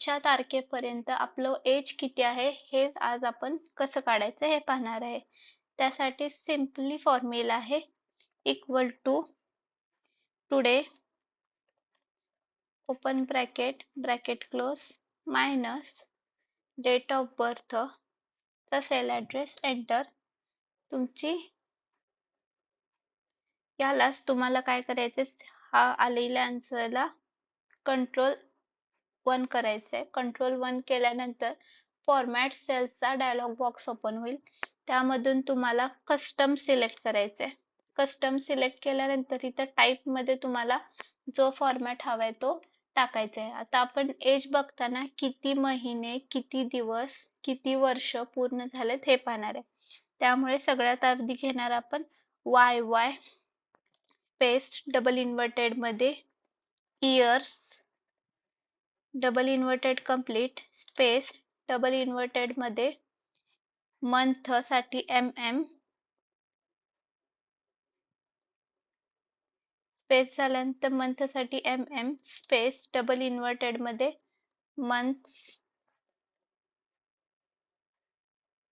आजच्या तारखेपर्यंत आपलं एज किती आहे हे आज आपण कसं काढायचं हे पाहणार आहे. त्यासाठी सिम्पली फॉर्म्युला आहे equal to today open bracket bracket close minus date of birth चा सेल ॲड्रेस एंटर तुमची यालाच तुम्हाला काय करायचं हा आलेल्या आन्सरला कंट्रोल वन करायचंय. कंट्रोल वन केल्यानंतर फॉर्मॅट सेल्सचा डायलॉग बॉक्स ओपन होईल. त्यामधून तुम्हाला कस्टम सिलेक्ट करायचे कस्टम सिलेक्ट केल्यानंतर इथं टाईपमध्ये तुम्हाला जो फॉर्मॅट हवा आहे तो टाकायचा आहे आता आपण एज बघताना किती महिने किती दिवस किती वर्ष पूर्ण झालेत हे पाहणार आहे. त्यामुळे सगळ्यात आधी घेणार आपण Y Y space double इन्व्हर्टेडमध्ये years double inverted complete space double इन्व्हर्टेडमध्ये मंथसाठी एम एम स्पेस झाल्यानंतर मंथसाठी M M space double इन्व्हर्टेडमध्ये months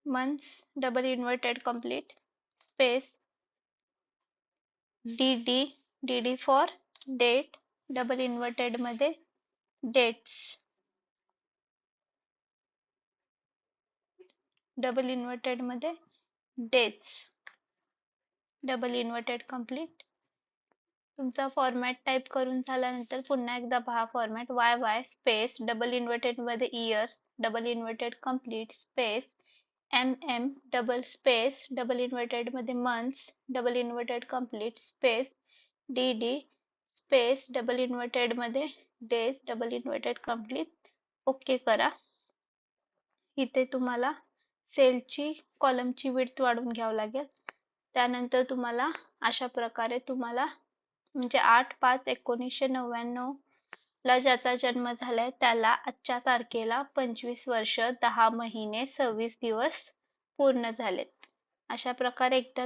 months double inverted complete space D D D D for date double inverted मध्ये dates. Double इन्व्हर्टेडमध्ये dates. Double inverted complete तुमचा format type करून झाल्यानंतर पुन्हा एकदा पहा format. Y Y space double इन्व्हर्टेडमध्ये years double inverted complete space M M double space double इन्व्हर्टेडमध्ये months double inverted complete space D D space double इन्व्हर्टेडमध्ये days double inverted complete okay करा. इथे तुम्हाला सेलची कॉलमची width वाढवून घ्यावं लागेल. त्यानंतर तुम्हाला अशा प्रकारे तुम्हाला म्हणजे आठ पाच एकोणीसशे नव्याण्णव ला ज्याचा जन्म झालाय त्याला आजच्या तारखेला पंचवीस वर्ष दहा महिने सव्वीस दिवस पूर्ण झालेत. अशा प्रकारे एकदा